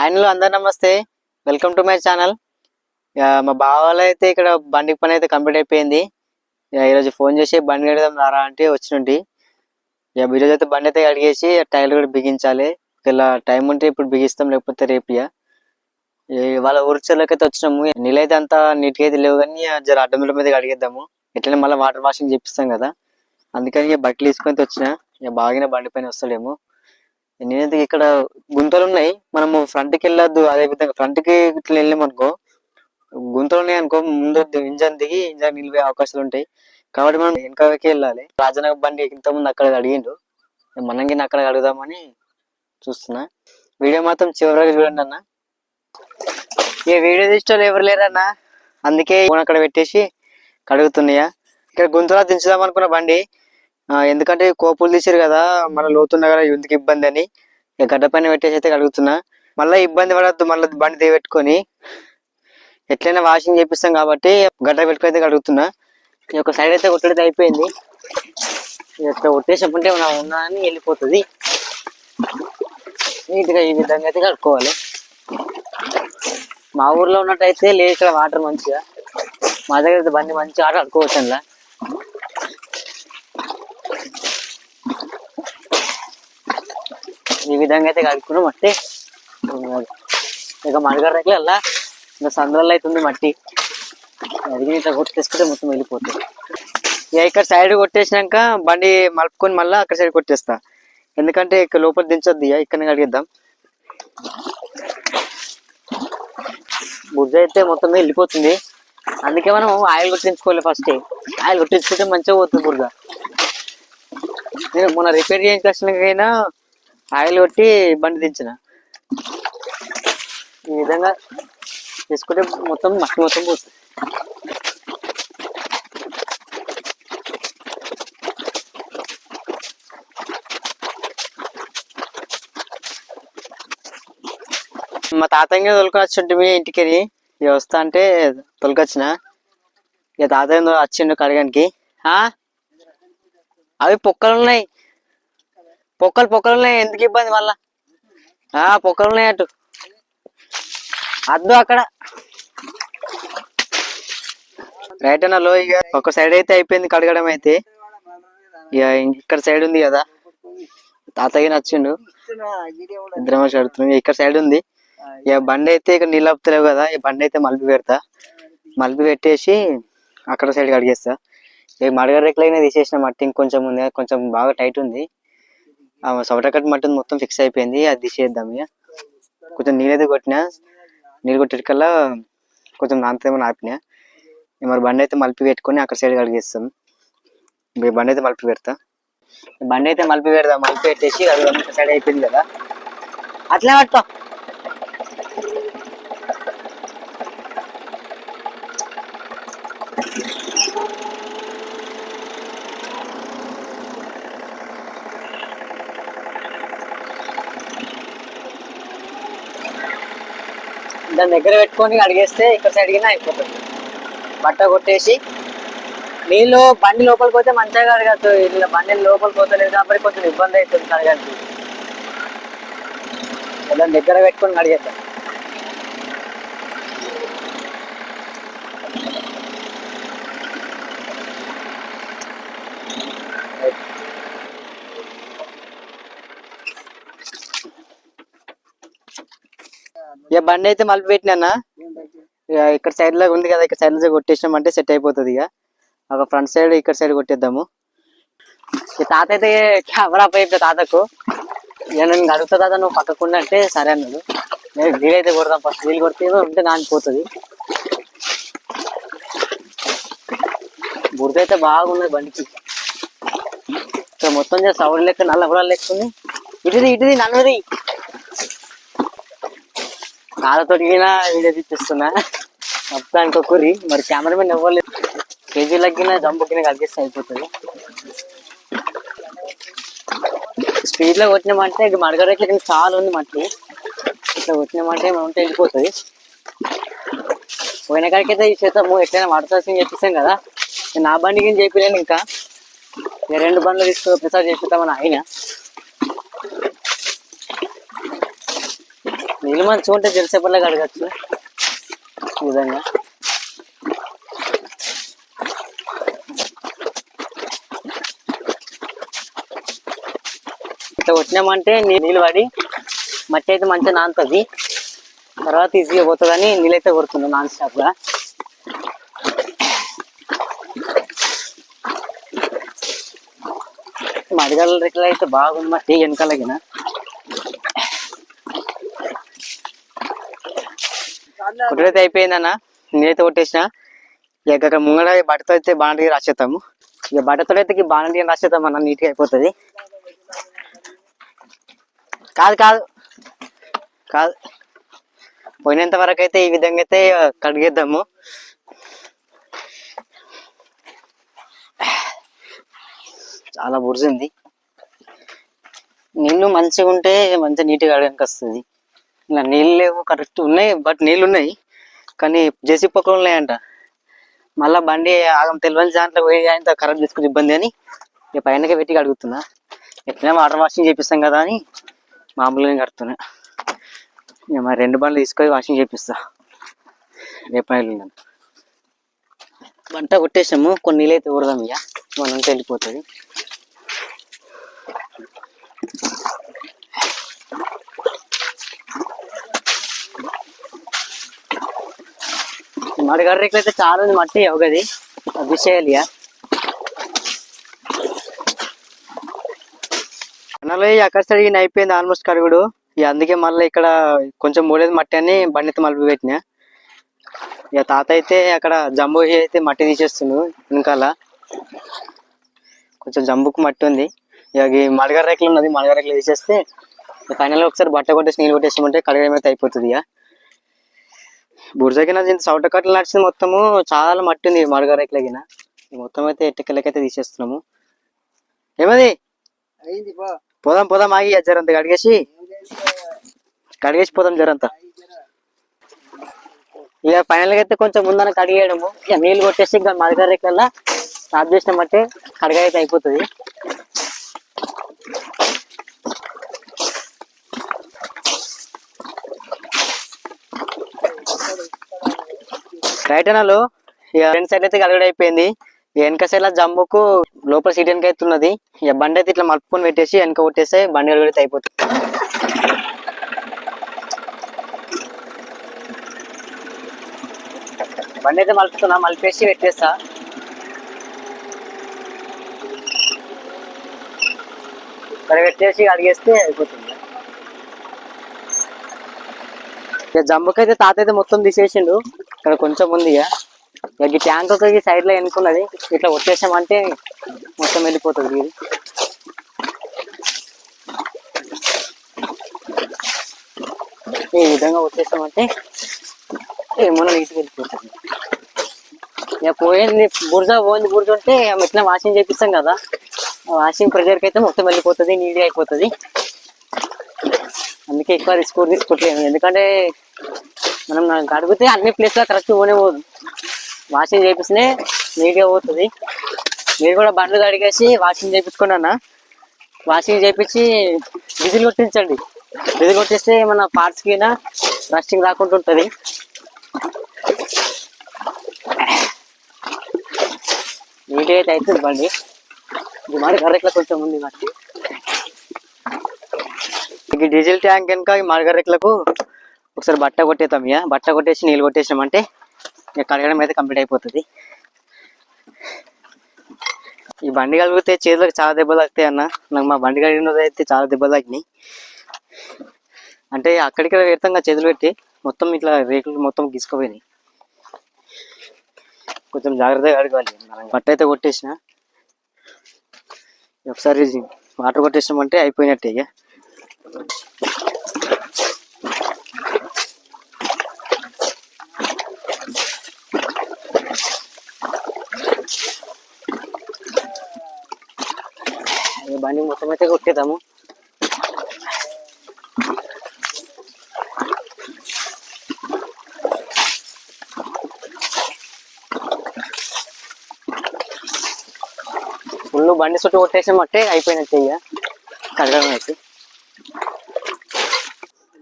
ఆయనలో అందరు నమస్తే. వెల్కమ్ టు మై ఛానల్ మా బావాలో అయితే ఇక్కడ బండి పని అయితే కంప్లీట్ అయిపోయింది. ఇక ఈరోజు ఫోన్ చేసి బండి కడదాం రారా అంటే వచ్చినట్టు ఇక ఈరోజు అయితే బండి అయితే అడిగేసి టైర్లు కూడా బిగించాలి. ఇలా టైం ఉంటే ఇప్పుడు బిగిస్తాం లేకపోతే రేపు ఇక వాళ్ళ ఊరిచర్లోకి అయితే వచ్చినాము. నీళ్ళైతే అంతా నీట్గా అయితే లేవు కానీ జర అడ్డం మీద అడిగేద్దాము ఎట్లనే మళ్ళీ వాటర్ వాషింగ్ చేపిస్తాం కదా. అందుకని బట్టలు తీసుకొని వచ్చిన. ఇక బాగానే బండి పైన వస్తాడేమో నేనైతే ఇక్కడ గుంతలు ఉన్నాయి మనము ఫ్రంట్కి వెళ్ళొద్దు. అదే విధంగా ఫ్రంట్కి ఇట్లా వెళ్ళాం అనుకో గుంతలు ఉన్నాయి అనుకో ముందు ఇంజన్ దిగి ఇంజన్ నిలిపే అవకాశాలు ఉంటాయి. కాబట్టి మనం వెనకకి వెళ్ళాలి. రాజనగర్ బండి ఇంత ముందు అక్కడ అడిగిండు. మనం అక్కడ అడుగుదామని చూస్తున్నా. వీడియో మాత్రం చివరికి చూడండి అన్న. ఏ వీడియో తీసుకోవాలి ఎవరు లేరన్నా? అందుకే అక్కడ పెట్టేసి కడుగుతున్నాయా? ఇక్కడ గుంతలో దించుదాం అనుకున్న బండి. ఎందుకంటే కోపులు తీసారు కదా మన లోతున్న కదా ఎందుకు ఇబ్బంది అని. గడ్డ పైన పెట్టేసి అయితే కడుగుతున్నా. మళ్ళీ ఇబ్బంది పడద్దు మళ్ళీ బండి దిగబెట్టుకొని ఎట్లయినా వాషింగ్ చేపిస్తాం కాబట్టి గడ్డ పెట్టుకొని అయితే కడుగుతున్నా. ఈ యొక్క సైడ్ అయితే కొట్టడితే అయిపోయింది. ఇట్లా కొట్టేసప్పుంటే మనం ఉన్నా అని వెళ్ళిపోతుంది. నీట్గా ఈ విధంగా అయితే కడుక్కోవాలి. మా ఊర్లో ఉన్నట్టయితే లేదు ఇక్కడ వాటర్ మంచిగా. మా దగ్గర అయితే బండి మంచిగా ఆట కడుక్కోవచ్చు అందులో విధంగా అయితే కడుక్కున్నాం మట్టి ఇక మడగర్రకి అలా. ఇంకా సందులలో అయితే ఉంది మట్టి. అడిగి ఇట్లా కొట్టేసుకుంటే మొత్తం వెళ్ళిపోతుంది ఇక ఇక్కడ సైడ్ కొట్టేసినాక బండి మలుపుకొని మళ్ళీ అక్కడ సైడ్ కొట్టేస్తా. ఎందుకంటే ఇక్కడ లోపల దించొద్దు ఇక ఇక్కడ కడిగిద్దాం. బుజ్జ అయితే మొత్తం వెళ్ళిపోతుంది. అందుకే మనం ఆయిల్ కొట్టించుకోవాలి ఫస్ట్ ఆయిల్ కొట్టించుకుంటే మంచిగా పోతుంది బుర్జ నేను మొన్న రిపేర్ చేయించాకైనా ఆయిల్ కొట్టి బండి దించిన. ఈ విధంగా తీసుకుంటే మొత్తం మట్టి మొత్తం పోతుంది మా తాతయ్య తొలకొచ్చుంటే ఇంటికి ఇక వస్తా అంటే తొలకొచ్చిన. ఇక తాతయ్య వచ్చిండు కడగానికి. ఆ? అవి పొక్కలు ఉన్నాయి. పొక్కలు పొక్కలు ఉన్నాయి ఎందుకు ఇబ్బంది మళ్ళా? ఆ పొక్కలు ఉన్నాయి అటు. అద్దు అక్కడ. రైట్ అన్నలో ఇక ఒక సైడ్ అయితే అయిపోయింది కడగడం అయితే. ఇక ఇక్కడ సైడ్ ఉంది కదా. తాతయ్య నచ్చిండు. ఇద్దరం అడుగుతున్నాం ఇక్కడ సైడ్ ఉంది. ఇక బండి అయితే ఇక్కడ నీళ్ళు ఆపుతలేవు కదా. ఈ బండి అయితే మలిపి పెడతా. మలిపి పెట్టేసి అక్కడ సైడ్ కడిగేస్తా. ఇక మడగ రెక్కలైనా తీసేసిన మట్టి ఇంకొంచెం ఉంది కొంచెం బాగా టైట్ ఉంది. సొమటకట్ మటన్ కట్ మొత్తం ఫిక్స్ అయిపోయింది. అది తీసేద్దాం ఇక. కొంచెం నీళ్ళైతే కొట్టినా. నీళ్ళు కొట్టేటికల్లా కొంచెం నాంతేమో ఆపినా. మరి బండి అయితే మలిపి పెట్టుకొని అక్కడ సైడ్ కడిగేస్తాం. ఇక బండి అయితే మలిపి పెడతా. బండి అయితే మలిపి పెడదాం. మలిపి పెట్టేసి అది ఒక సైడ్ అయిపోయింది కదా. అట్లే పట్టుకో. దాని దగ్గర పెట్టుకొని అడిగేస్తే ఇక్కడ సైడ్ అయిపోతుంది. బట్ట కొట్టేసి నీళ్ళు బండి లోపలికి పోతే మంచిగా అడగచ్చు ఇలా బండి లోపలికి పోతలేదు కాబట్టి కొంచెం ఇబ్బంది అవుతుంది అడగడానికి దాని దగ్గర పెట్టుకొని అడిగేద్దాం ఇక బండి అయితే మలిపి పెట్టినా ఇక ఇక్కడ సైడ్ లాగా ఉంది కదా ఇక్కడ సైడ్లో కొట్టేసినాం అంటే సెట్ అయిపోతుంది ఇక. ఒక ఫ్రంట్ సైడ్ ఇక్కడ సైడ్ కొట్టేద్దాము. తాత అయితే కెమెరా పైపు తాతకు. ఇక నేను అడుగుతా తాత నువ్వు పక్కకుండా అంటే సరే అన్నాడు. నేను వీలైతే కొడదాం ఫస్ట్ వీలు కొడితే ఉంటే నానిపోతుంది బురద అయితే బాగున్నది బండికి. ఇక్కడ మొత్తం చేసి లెక్క నల్ల కూడా లెక్కుంది. ఇటుది ఇటుది నన్నది కాళ్ళతో వీడియో తీపిస్తున్నా. మొత్తానికి ఒక మరి మరి కెమెరామెన్ ఇవ్వలేదు కేజీ లగ్గిన జంపు కలిగిస్తే అయిపోతుంది. స్పీడ్లో కొట్టినామంటే ఇక మడగడకి చాలా ఉంది మట్టి. ఇట్లా కొట్టినామంటే మనం ఉంటే వెళ్ళిపోతుంది. పోయిన కాడికైతే ఈ చేస్తాము ఎట్లయినా వాటర్ చెప్పేసాం కదా. నా బండికి ఏం చేయలేను ఇంకా. రెండు బండ్లు తీసుకుని ఒకసారి చేపిస్తామని ఆయన నీళ్ళు మంచిగా ఉంటే తెలిసే కడగచ్చు. ఈ విధంగా. ఇట్లా కొట్టినామంటే నీళ్ళు పడి మట్టి అయితే మంచిగా నానుతుంది. తర్వాత ఈజీగా పోతుందని నీళ్ళైతే కొడుతుంది నాన్ స్టాప్గా మడిగల రెక్కలు అయితే బాగుంది మట్టి వెనకాలగిన కొట్టడైతే అయిపోయిందన్న నేనైతే కొట్టేసిన. ఇక అక్కడ ముంగడ బట్టతో అయితే బాణీ రాసేస్తాము ఇక బట్టతో అయితే బాణీ రాసేద్దాం అన్న నీట్గా అయిపోతుంది. కాదు కాదు. కాదు. పోయినంత వరకు అయితే ఈ విధంగా అయితే కడిగేద్దాము. చాలా బురిసింది నీళ్ళు మంచిగా ఉంటే మంచిగా నీట్గా కడగడానికి వస్తుంది ఇలా నీళ్ళు లేవు కరెక్ట్ ఉన్నాయి బట్ నీళ్ళు ఉన్నాయి కానీ జేసీ పక్కన ఉన్నాయంట మళ్ళీ బండి ఆగం తెలియని దాంట్లో పోయి ఆయన ఖరాబ్ చేసుకుని ఇబ్బంది అని ఇక పైనకే పెట్టి అడుగుతున్నా. ఎట్లా వాటర్ వాషింగ్ చేపిస్తాం కదా అని మామూలుగా కడుతున్నా. ఇక మరి రెండు బండ్లు తీసుకొని వాషింగ్ చేపిస్తా. రేపు వెళ్ళినాను వంట కొట్టేసాము కొన్ని నీళ్ళు అయితే ఊరదాం ఇక. మనం వెళ్ళిపోతుంది. మడగడ్డకి అయితే చాలా ఉంది మట్టి ఒకది అది చేయాలి ఇక. అన్నలో అక్కడ సైడ్ అయిపోయింది ఆల్మోస్ట్ కడుగుడు. ఇక అందుకే మళ్ళీ ఇక్కడ కొంచెం మూడేది మట్టి అని బండితో మలిపి పెట్టిన. ఇక తాత అయితే అక్కడ జంబు అయితే మట్టి తీసేస్తుండు వెనకాల. కొంచెం జంబుకు మట్టి ఉంది. ఇక ఈ ఉన్నది మడగర రేకులు తీసేస్తే ఫైనల్గా ఒకసారి బట్ట కొట్టేసి నీళ్ళు కొట్టేసామంటే కడగడం అయితే అయిపోతుంది ఇక. బుర్జగిన సౌట కట్టలు నడిచింది మొత్తము చాలా మట్టి ఉంది మడగర రేకులగిన మొత్తం అయితే ఎట్టకెళ్ళకైతే తీసేస్తున్నాము. ఏమది? పోదాం పోదాం ఆగి జరంత కడిగేసి. కడిగేసి పోదాం జరంతా. ఇక ఫైనల్గా అయితే కొంచెం ముందర కడిగేయడము. ఇక నీళ్ళు కొట్టేసి ఇంకా మడగర రేకుల స్టాప్ చేసినామంటే కడగ అయితే అయిపోతుంది. రైటనాలు ఇక రెండు సైడ్ అయితే కలగడ అయిపోయింది. వెనక సైడ్ జమ్ముకు లోపల సీట్ వెనక అయితే ఉన్నది. ఇక బండి అయితే ఇట్లా మలుపుకొని పెట్టేసి వెనక కొట్టేస్తే బండి కడిగితే అయిపోతుంది. బండి అయితే మలుపుతున్నా మలిపేసి పెట్టేస్తా. ఇక్కడ పెట్టేసి అడిగేస్తే అయిపోతుంది. ఇక జంబుకైతే తాత అయితే మొత్తం తీసేసిండు. ఇక్కడ కొంచెం ఉంది ఇక. ఇక ఈ ట్యాంక్ ఒక సైడ్లో ఎన్నుకున్నది. ఇట్లా వచ్చేసామంటే మొత్తం వెళ్ళిపోతుంది ఇది. ఈ విధంగా వచ్చేసామంటే ఏమన్నా నీటికి వెళ్ళిపోతుంది. ఇక పోయింది బుర్జా పోయింది బుర్జ ఉంటే ఇట్లా వాషింగ్ చేపిస్తాం కదా. వాషింగ్ ప్రెజర్కి అయితే మొత్తం వెళ్ళిపోతుంది నీట్గా అయిపోతుంది. అందుకే ఎక్కువ రిస్క్ తీసుకోవట్లేదు ఎందుకంటే మనం అడిగితే అన్ని ప్లేస్లో కరెక్ట్ పోనే పోదు వాషింగ్ చేపిస్తేనే నీట్గా పోతుంది. మీరు కూడా బండ్లు కడిగేసి వాషింగ్ చేయించుకోండి అన్న. వాషింగ్ చేయించి విజిల్ కొట్టించండి. విజిల్ కొట్టేస్తే మన పార్ట్స్కి రస్టింగ్ రాకుండా ఉంటుంది. నీట్గా అయితే అవుతుంది బండి. ఇది మరి కరెక్ట్గా కొంచెం ఉంది మట్టి ఈ డీజిల్ ట్యాంక్ కనుక ఈ మార్గరెక్లకు ఒకసారి బట్ట కొట్టేస్తాం ఇక. బట్ట కొట్టేసి నీళ్ళు కొట్టేసామంటే ఇక కడగడం అయితే కంప్లీట్ అయిపోతుంది. ఈ బండి కలిగితే చేతులకు చాలా దెబ్బలు తగ్గుతాయి అన్న. నాకు మా బండి కలిగినది అయితే చాలా దెబ్బలు తాకినాయి. అంటే అక్కడికి పెడతాం చేతులు పెట్టి మొత్తం ఇట్లా రేకులు మొత్తం గీసుకుపోయినాయి. కొంచెం జాగ్రత్తగా అడగాలి బట్ట అయితే కొట్టేసిన. ఒకసారి వాటర్ కొట్టేసామంటే అయిపోయినట్టే ఇక. బండి మొత్తం అయితే కొట్టేద్దాము ఫుల్ బండి చుట్టూ కొట్టేసామంటే అయిపోయినట్టే ఇక కడగడం అయితే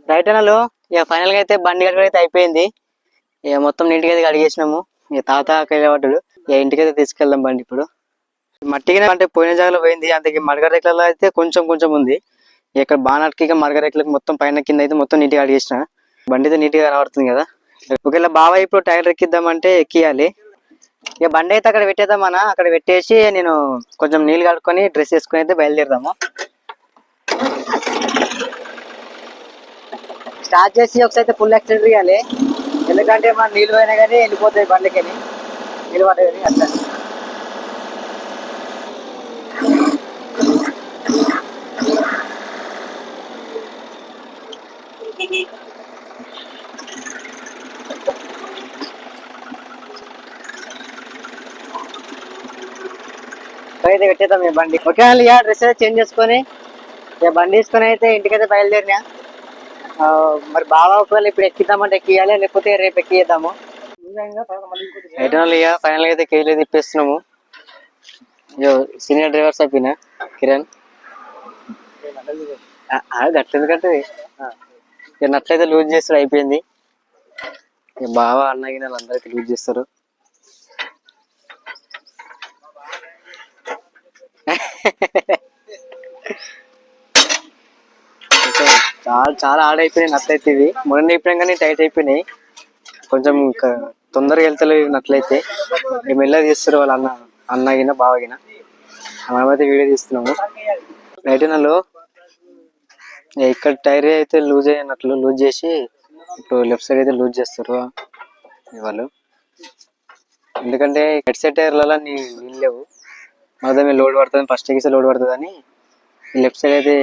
రైట్ అన్నలు ఇక ఫైనల్గా అయితే బండి కడగడం అయితే అయిపోయింది ఇక మొత్తం నీట్గా అయితే కడిగేసినాము ఇక తాత పడ్డాడు ఇక ఇంటికైతే తీసుకెళ్దాం బండి ఇప్పుడు. మట్టికి అంటే పోయిన జాగాలో పోయింది. అంతకి మడగ అయితే కొంచెం కొంచెం ఉంది. ఇక్కడ బాణాటికి మడగ మొత్తం పైన కింద అయితే మొత్తం నీట్గా అడిగేసిన బండి అయితే నీట్గా కనబడుతుంది కదా. ఒకవేళ బావ ఇప్పుడు టైర్ ఎక్కిద్దామంటే ఎక్కియాలి. ఇక బండి అయితే అక్కడ పెట్టేద్దామన్నా. అక్కడ పెట్టేసి నేను కొంచెం నీళ్ళు కడుక్కొని డ్రెస్ వేసుకొని అయితే బయలుదేరదాము. స్టార్ట్ చేసి ఒకసారి అయితే ఫుల్ యాక్సిడెంట్ ఇవ్వాలి ఎందుకంటే మన నీళ్ళు పోయినా కానీ వెళ్ళిపోతాయి బండికి నీళ్ళు పడ్డాయి కానీ అట్లా. అయితే పెట్టేద్దాం ఈ బండి. ఓకే ఇక డ్రెస్ అయితే చేంజ్ చేసుకొని ఇక బండి తీసుకొని అయితే ఇంటికైతే బయలుదేరినా. మరి బాగా ఒకవేళ ఇప్పుడు ఎక్కిద్దామంటే ఎక్కియాలి లేకపోతే రేపు ఎక్కిద్దాము ఇక ఫైనల్ అయితే కేజీలు తిప్పేస్తున్నాము ఇగో సీనియర్ డ్రైవర్స్ అయిపోయినా కిరణ్. గట్ల ఎందుకంటే నట్లయితే లూజ్ చేస్తారు అయిపోయింది. ఇక బాగా అన్నగిన వాళ్ళందరికీ లూజ్ చేస్తారు కొంచెం చాలా చాలా ఆడ్ అయిపోయినాయి నట్లయితే ఇవి. మొన్న అయిపోయినా కానీ టైట్ అయిపోయినాయి. కొంచెం తొందరగా వెళ్తలేవు నట్లయితే. మేము మెల్లగా తీస్తారు వాళ్ళ అన్న అన్నగిన బావగిన మనమైతే వీడియో తీస్తున్నాము. రైటనలో ఇక్కడ టైర్ అయితే లూజ్ అయినట్లు లూజ్ చేసి ఇప్పుడు లెఫ్ట్ సైడ్ అయితే లూజ్ చేస్తారు వాళ్ళు ఎందుకంటే హెడ్ సెట్ టైర్లలో నీ నీళ్ళు లేవు. మొదట లోడ్ పడుతుంది ఫస్ట్ ఎగిస్తే లోడ్ పడుతుంది అని లెఫ్ట్ సైడ్ అయితే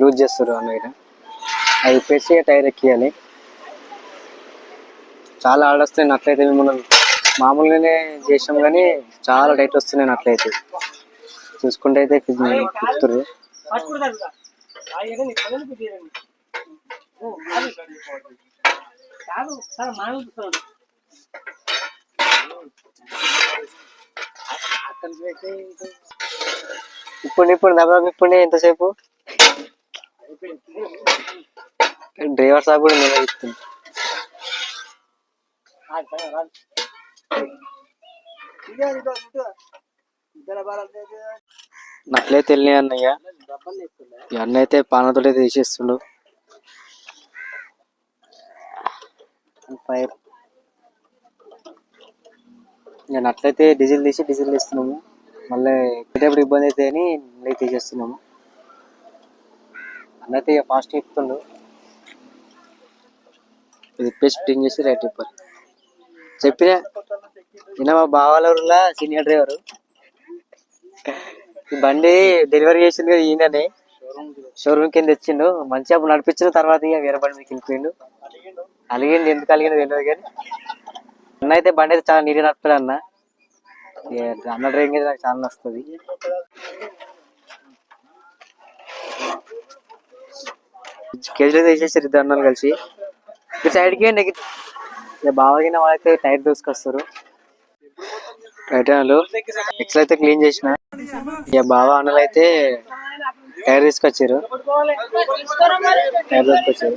లూజ్ చేస్తారు అన్నయ్య అది ఇప్పేసి టైర్ ఎక్కియాలి. చాలా ఆర్డర్ వస్తున్నాయి నట్లయితే మేము మామూలుగానే చేసాం కానీ చాలా టైట్ వస్తున్నాయి నట్లయితే. చూసుకుంటే అయితే కుడుతురు ఇప్పుడు ఇప్పుడు దెబ్బ ఇప్పుడు ఎంతసేపు? డ్రైవర్ సాబ్ కూడా నేను ఇస్తుంది నట్లయితే వెళ్ళినాయి అన్నయ్య. ఈ అన్న అయితే పానతో అయితే తీసేస్తుండు. ఫైర్ నేను అట్లయితే డీజిల్ తీసి డీజిల్ తీస్తున్నాము. మళ్ళీ పెట్టేప్పుడు ఇబ్బంది అయితే అని మళ్ళీ తీసేస్తున్నాము. అన్నైతే ఇక ఫాస్ట్ చెప్తుండు. ఇది ఇప్పేసి ఫిట్టింగ్ చేసి రైట్ చెప్పారు చెప్పిన? నిన్న మా బావాలూరులా సీనియర్ డ్రైవర్ ఈ బండి డెలివరీ చేసింది కదా ఈయననే. షోరూమ్ కింద తెచ్చిండు. మంచిగా అప్పుడు నడిపించిన తర్వాత ఇక వేరే బండి మీకు వెళ్ళిపోయిండు. అలిగింది ఎందుకు అలిగింది తెలియదు కానీ. అన్న అయితే బండి అయితే చాలా నీట్గా నడుపుతాడు అన్న. ఇక అన్న డ్రైవింగ్ అయితే నాకు చాలా నచ్చుతుంది. కేజీలో తీసేసారు ఇద్దరు అన్నలు కలిసి. ఇక సైడ్కి ఇక బావగిన వాళ్ళైతే టైర్ దూసుకొస్తారు. టైటాన్లు ఎక్సల్ అయితే క్లీన్ చేసిన. ఇక బావ అన్నలు అయితే టైర్ తీసుకొచ్చారు. టైర్ తీసుకొచ్చారు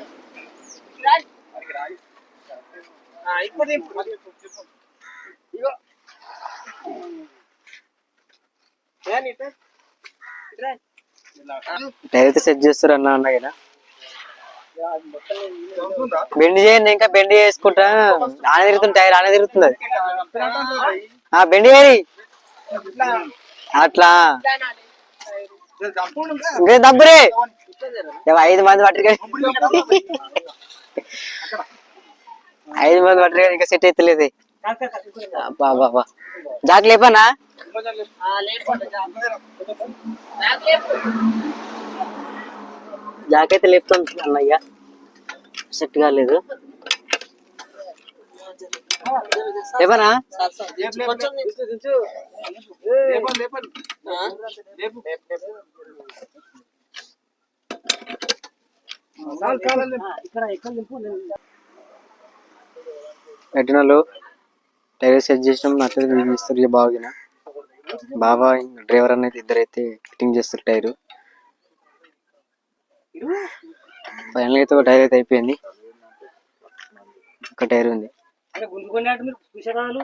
టైర్ అయితే సెట్ చేస్తారు అన్న అన్న బెండి చేయండి ఇంకా బెండి చేసుకుంటా. ఆన తిరుగుతుంది టైర్ ఆన తిరుగుతుంది. అది. ఆ బెండి చేయి. అట్లా. ఇంకా దబ్బురే ఐదు మంది పట్టరు ఐదు మంది పట్టరు కానీ ఇంకా సెట్ అవుతలేదు బాబా జాక్ లేపనా? జాక్ అయితే లేపుతుంది అన్నయ్య. సెట్ కాలేదు. లేపనా? ఇక్కడ ఎక్కడ ఎట్టినాలు టైర్ సెట్ చేసినాం రివ్యూ ఇస్తారు ఇక బాగిన బాబా డ్రైవర్ అనేది ఇద్దరైతే ఫిట్టింగ్ చేస్తారు టైరు. ఫైనల్ అయితే ఒక టైర్ అయితే అయిపోయింది. ఒక టైర్ ఉంది. అంటే గుంజుకున్నట్టు మీరు చూసేవాళ్ళు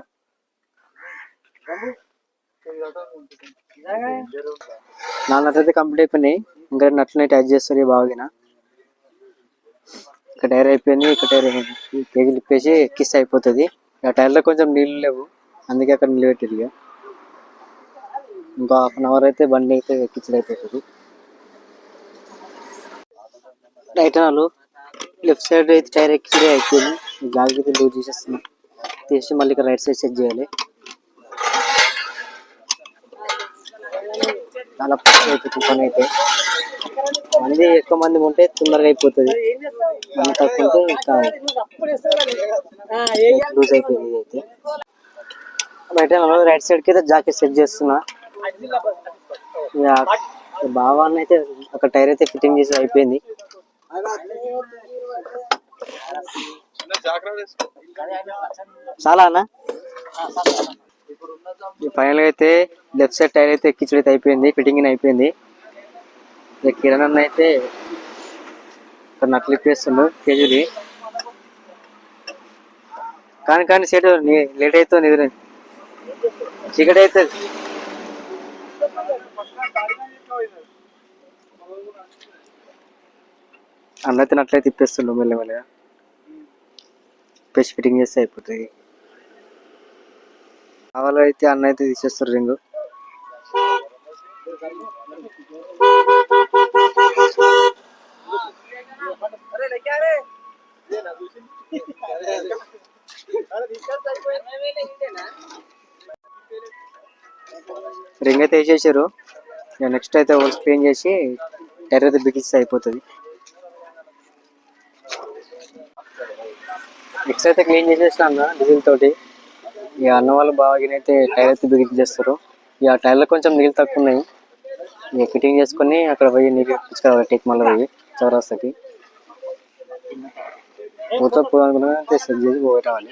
నా నట్లు అయితే కంప్లీట్ అయిపోయినాయి. ఇంకా నట్లని టైట్ చేస్తారు బాగిన ఇక్కడ టైర్ అయిపోయింది ఇక్కడ టైర్ కేజీలు ఇప్పేసి కిస్ అయిపోతుంది. ఆ టైర్లో కొంచెం నీళ్ళు లేవు. అందుకే అక్కడ నిలబెట్టారు ఇక. ఇంకో హాఫ్ అన్ అవర్ అయితే బండి అయితే ఎక్కించడం అయిపోతుంది. రైట్ నాలు లెఫ్ట్ సైడ్ అయితే టైర్ ఎక్కించడే అయిపోయింది. గాలికి అయితే లూజ్ చేసేస్తున్నాం. తీసి మళ్ళీ ఇక్కడ రైట్ సైడ్ సెట్ చేయాలి. చాలా పని అయితే పని అయితే. మంది ఎక్కువ మంది ఉంటే తొందరగా అయిపోతుంది. మంది తక్కువ ఉంటే ఇంకా లూజ్ అయిపోయింది అయితే. బయట రైట్ సైడ్కి అయితే జాకెట్ సెట్ చేస్తున్నా. బాగా అయితే ఒక టైర్ అయితే ఫిట్టింగ్ చేసి అయిపోయింది. చాలా అన్న? ఫైనల్ అయితే లెఫ్ట్ సైడ్ టైర్ అయితే ఎక్కించడం అయితే అయిపోయింది ఫిట్టింగ్ అయిపోయింది. ఇక కిరణ్ అన్న అయితే నట్లు ఇప్పేస్తుండు కేజీలు కానీ కానీ సెట్ లేట్ అవుతుంది ఎదురు చీకటి అవుతుంది అన్న అయితే నట్లయితే ఇప్పేస్తుండు మెల్లమెల్లగా. ఇప్పేసి ఫిట్టింగ్ చేస్తే అయిపోతుంది కావాలో అయితే అన్న అయితే తీసేస్తారు రింగు. రింగ్ అయితే వేసేసారు. నెక్స్ట్ అయితే హోల్స్ స్క్రీన్ చేసి టైర్ అయితే బిగిస్తే అయిపోతుంది. నెక్స్ట్ అయితే క్లీన్ చేసేసిన అన్న డీజిల్ తోటి. ఇక అన్న వాళ్ళు బాగా అయితే టైర్ అయితే బిగించేస్తారు ఇక టైర్లో కొంచెం నీళ్ళు తక్కువ ఉన్నాయి. ఇక ఫిట్టింగ్ చేసుకొని అక్కడ పోయి నీళ్ళు తీసుకురావాలి టేక్ మళ్ళీ పోయి చౌరాస్తాకి. పోతే సెట్ చేసి పోయి రావాలి.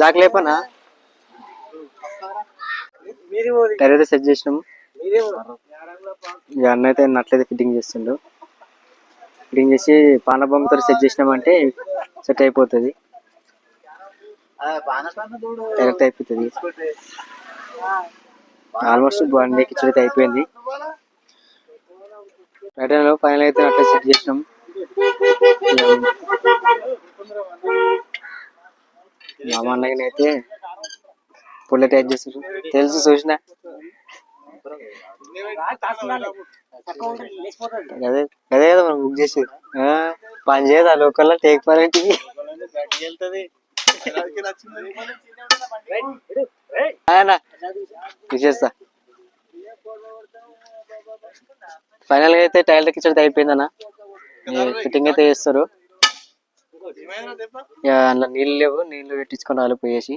జాక్ లేపనా? టైర్ అయితే సెట్ చేసినాము. ఇక అన్న అయితే నట్లయితే ఫిట్టింగ్ చేస్తుండు. ఫిట్టింగ్ చేసి పాన బొమ్మతో సెట్ చేసినామంటే సెట్ అయిపోతుంది. డైరెక్ట్ అయిపోతుంది. ఆల్మోస్ట్ బండి అయితే అయిపోయింది. రైట్ ఫైనల్ అయితే అట్లా సెట్ చేసినాం. మామ పుల్ల టైప్ చేస్తారు తెలుసు చూసిన అదే అదే కదా మనం బుక్ చేసి పని ఆ లోకల్లో టేక్ పారెంట్కి ఆయన ఫైనల్గా అయితే టైలర్ ఎక్కించడం అయిపోయింది అన్న ఫిట్టింగ్ అయితే చేస్తారు. అందులో నీళ్ళు లేవు నీళ్ళు పెట్టించుకొని రావాలి పోయేసి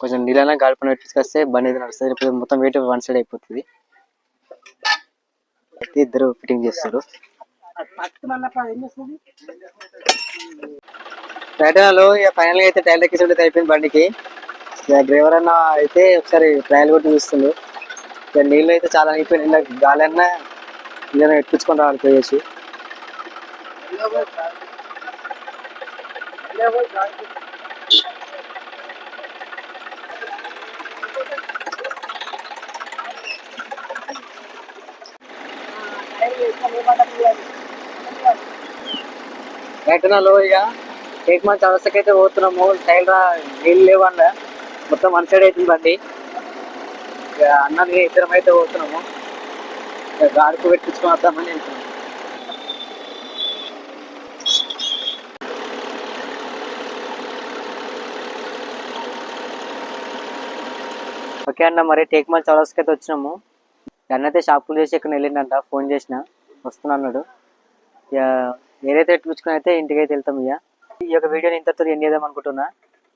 కొంచెం నీళ్ళైనా గాడిపని పెట్టించుకొస్తే బండి అయితే నడుస్తుంది. ఇప్పుడు మొత్తం వెయిట్ వన్ సైడ్ అయిపోతుంది. అయితే ఇద్దరు ఫిట్టింగ్ చేస్తారు. టైటాలో ఇక ఫైనల్గా అయితే టైల్ అయితే అయిపోయింది బండికి. డ్రైవర్ అన్న అయితే ఒకసారి ట్రయల్ కొట్టి చూస్తుండు. ఇక నీళ్ళు అయితే చాలా అయిపోయినాయి. ఇలా గాలి అన్నా ఇలా ఎక్కించుకొని రావాలి పోయేసి. ఘటనలో ఇక? టేక్ మంచి అవస్థకి పోతున్నాము. టైల్ రా నీళ్ళు లేవన్న మొత్తం వన్ సైడ్ అవుతుంది బండి. ఇక అన్నది ఇద్దరం అయితే పోతున్నాము. ఇక గాడుకు పెట్టించుకుని వద్దామని వెళ్తున్నాం ఓకే అన్న మరి టేక్ మాల్ చౌరస్కి అయితే వచ్చినాము. అన్న అయితే షాపులు చేసి ఇక్కడ వెళ్ళిండంట ఫోన్ చేసిన వస్తున్నా అన్నాడు. ఇక ఏదైతే ఎట్టుకుని అయితే ఇంటికి అయితే వెళ్తాం ఇక ఈ యొక్క వీడియోని ఇంతతో ఎండ్ చేద్దాం అనుకుంటున్నా.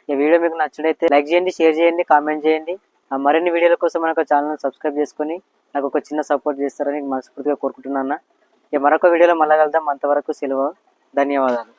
ఈ వీడియో మీకు నచ్చినైతే లైక్ చేయండి షేర్ చేయండి కామెంట్ చేయండి. ఆ మరిన్ని వీడియోల కోసం మన ఛానల్ సబ్స్క్రైబ్ చేసుకొని నాకు ఒక చిన్న సపోర్ట్ చేస్తారని మనస్ఫూర్తిగా కోరుకుంటున్నాను అన్న. ఇక మరొక వీడియోలో మళ్ళీ కలుద్దాం. అంతవరకు సెలవు. ధన్యవాదాలు.